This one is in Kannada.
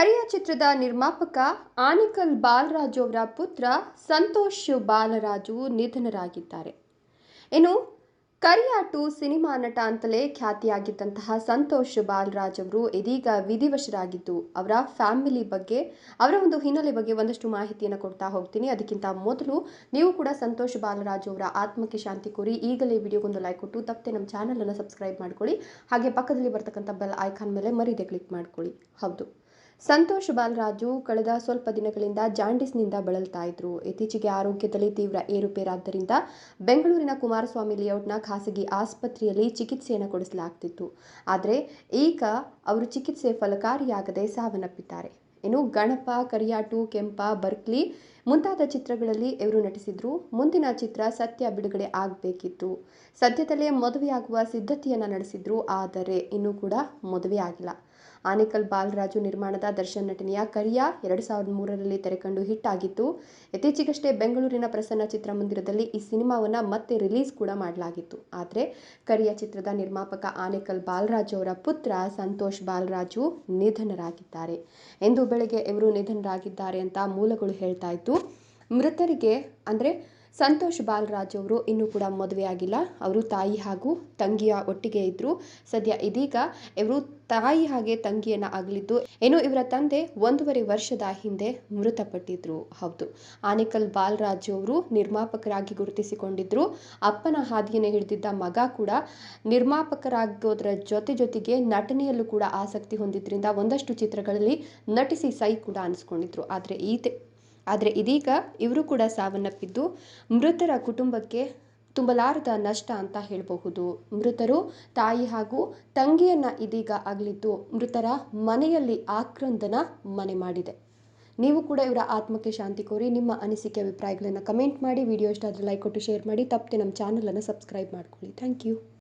ಕರಿಯ ಚಿತ್ರದ ನಿರ್ಮಾಪಕ ಆನಿಕಲ್ ಬಾಲರಾಜು ಅವರ ಪುತ್ರ ಸಂತೋಷ್ ಬಾಲರಾಜು ನಿಧನರಾಗಿದ್ದಾರೆ. ಇನ್ನು ಕರಿಯ ಟು ಸಿನಿಮಾ ನಟ ಅಂತಲೇ ಖ್ಯಾತಿಯಾಗಿದ್ದಂತಹ ಸಂತೋಷ್ ಬಾಲರಾಜ್ ಅವರು ಇದೀಗ ವಿಧಿವಶರಾಗಿದ್ದು, ಅವರ ಫ್ಯಾಮಿಲಿ ಬಗ್ಗೆ, ಅವರ ಒಂದು ಹಿನ್ನೆಲೆ ಬಗ್ಗೆ ಒಂದಷ್ಟು ಮಾಹಿತಿಯನ್ನು ಕೊಡ್ತಾ ಹೋಗ್ತೀನಿ. ಅದಕ್ಕಿಂತ ಮೊದಲು ನೀವು ಕೂಡ ಸಂತೋಷ್ ಬಾಲರಾಜ್ ಅವರ ಆತ್ಮಕ್ಕೆ ಶಾಂತಿ ಕೋರಿ ಈಗಲೇ ವಿಡಿಯೋಗೊಂದು ಲೈಕ್ ಕೊಟ್ಟು, ತಪ್ಪದೆ ನಮ್ಮ ಚಾನಲನ್ನು ಸಬ್ಸ್ಕ್ರೈಬ್ ಮಾಡ್ಕೊಳ್ಳಿ. ಹಾಗೆ ಪಕ್ಕದಲ್ಲಿ ಬರ್ತಕ್ಕಂಥ ಬೆಲ್ ಐಕಾನ್ ಮೇಲೆ ಮರೀದೆ ಕ್ಲಿಕ್ ಮಾಡ್ಕೊಳ್ಳಿ. ಹೌದು. ಸಂತೋಷ್ ಬಾಲರಾಜು ಕಳೆದ ಸ್ವಲ್ಪ ದಿನಗಳಿಂದ ಜಾಂಡಿಸ್ನಿಂದ ಬಳಲ್ತಾ ಇದ್ರು. ಇತ್ತೀಚೆಗೆ ಆರೋಗ್ಯದಲ್ಲಿ ತೀವ್ರ ಏರುಪೇರಾದ್ದರಿಂದ ಬೆಂಗಳೂರಿನ ಕುಮಾರಸ್ವಾಮಿ ಲೇಔಟ್ನ ಖಾಸಗಿ ಆಸ್ಪತ್ರೆಯಲ್ಲಿ ಚಿಕಿತ್ಸೆಯನ್ನು ಕೊಡಿಸಲಾಗ್ತಿತ್ತು. ಆದರೆ ಈಗ ಅವರು ಚಿಕಿತ್ಸೆ ಫಲಕಾರಿಯಾಗದೆ ಸಾವನ್ನಪ್ಪಿದ್ದಾರೆ. ಇನ್ನು ಗಣಪ, ಕರಿಯಾಟು, ಕೆಂಪ, ಬರ್ಕ್ಲಿ ಮುಂತಾದ ಚಿತ್ರಗಳಲ್ಲಿ ಇವರು ನಟಿಸಿದ್ರು. ಮುಂದಿನ ಚಿತ್ರ ಸತ್ಯ ಬಿಡುಗಡೆ ಆಗಬೇಕಿತ್ತು. ಸದ್ಯದಲ್ಲೇ ಮದುವೆಯಾಗುವ ಸಿದ್ಧತೆಯನ್ನು ನಡೆಸಿದ್ರು. ಆದರೆ ಇನ್ನೂ ಕೂಡ ಮದುವೆ ಆಗಿಲ್ಲ. ಆನೇಕಲ್ ಬಾಲರಾಜು ನಿರ್ಮಾಣದ ದರ್ಶನ್ ನಟನೆಯ ಕರಿಯ ಎರಡು ಸಾವಿರದ ಮೂರರಲ್ಲಿ ತೆರೆಕಂಡು ಹಿಟ್ ಆಗಿತ್ತು. ಇತ್ತೀಚೆಗಷ್ಟೇ ಬೆಂಗಳೂರಿನ ಪ್ರಸನ್ನ ಚಿತ್ರಮಂದಿರದಲ್ಲಿ ಈ ಸಿನಿಮಾವನ್ನು ಮತ್ತೆ ರಿಲೀಸ್ ಕೂಡ ಮಾಡಲಾಗಿತ್ತು. ಆದರೆ ಕರಿಯ ಚಿತ್ರದ ನಿರ್ಮಾಪಕ ಆನೇಕಲ್ ಬಾಲರಾಜು ಅವರ ಪುತ್ರ ಸಂತೋಷ್ ಬಾಲರಾಜು ನಿಧನರಾಗಿದ್ದಾರೆ. ಎಂದು ಬೆಳಗ್ಗೆ ಇವರು ನಿಧನರಾಗಿದ್ದಾರೆ ಅಂತ ಮೂಲಗಳು ಹೇಳ್ತಾ ಇತ್ತು. ಮೃತರಿಗೆ ಅಂದರೆ ಸಂತೋಷ್ ಬಾಲರಾಜ್ ಅವರು ಇನ್ನೂ ಕೂಡ ಮದುವೆಯಾಗಿಲ್ಲ ಅವರು ತಾಯಿ ಹಾಗೂ ತಂಗಿಯ ಒಟ್ಟಿಗೆ ಇದ್ದರು ಸದ್ಯ ಇದೀಗ ಇವರು ತಾಯಿ ಹಾಗೆ ತಂಗಿಯನ್ನು ಆಗಲಿದ್ದು ಏನು ಇವರ ತಂದೆ ಒಂದೂವರೆ ವರ್ಷದ ಹಿಂದೆ ಮೃತಪಟ್ಟಿದ್ರು. ಹೌದು. ಆನೇಕಲ್ ಬಾಲರಾಜ್ ಅವರು ನಿರ್ಮಾಪಕರಾಗಿ ಗುರುತಿಸಿಕೊಂಡಿದ್ರು. ಅಪ್ಪನ ಹಾದಿಯನ್ನು ಹಿಡಿದಿದ್ದ ಮಗ ಕೂಡ ನಿರ್ಮಾಪಕರಾಗೋದ್ರ ಜೊತೆ ಜೊತೆಗೆ ನಟನೆಯಲ್ಲೂ ಕೂಡ ಆಸಕ್ತಿ ಹೊಂದಿದ್ರಿಂದ ಒಂದಷ್ಟು ಚಿತ್ರಗಳಲ್ಲಿ ನಟಿಸಿ ಸೈ ಕೂಡ ಅನಿಸ್ಕೊಂಡಿದ್ರು. ಆದರೆ ಈತ ಆದರೆ ಇದೀಗ ಇವರು ಕೂಡ ಸಾವನ್ನಪ್ಪಿದ್ದು ಮೃತರ ಕುಟುಂಬಕ್ಕೆ ತುಂಬಲಾರದ ನಷ್ಟ ಅಂತ ಹೇಳಬಹುದು. ಮೃತರು ತಾಯಿ ಹಾಗೂ ತಂಗಿಯನ್ನ ಇದೀಗ ಅಗಲಿದ್ದು ಮೃತರ ಮನೆಯಲ್ಲಿ ಆಕ್ರಂದನ ಮನೆ ಮಾಡಿದೆ. ನೀವು ಕೂಡ ಇವರ ಆತ್ಮಕ್ಕೆ ಶಾಂತಿ ಕೋರಿ ನಿಮ್ಮ ಅನಿಸಿಕೆ ಅಭಿಪ್ರಾಯಗಳನ್ನು ಕಮೆಂಟ್ ಮಾಡಿ ವಿಡಿಯೋ ಇಷ್ಟ ಆದರೆ ಲೈಕ್ ಕೊಟ್ಟು ಶೇರ್ ಮಾಡಿ, ತಪ್ಪದೆ ನಮ್ಮ ಚಾನಲನ್ನು ಸಬ್ಸ್ಕ್ರೈಬ್ ಮಾಡ್ಕೊಳ್ಳಿ. Thank you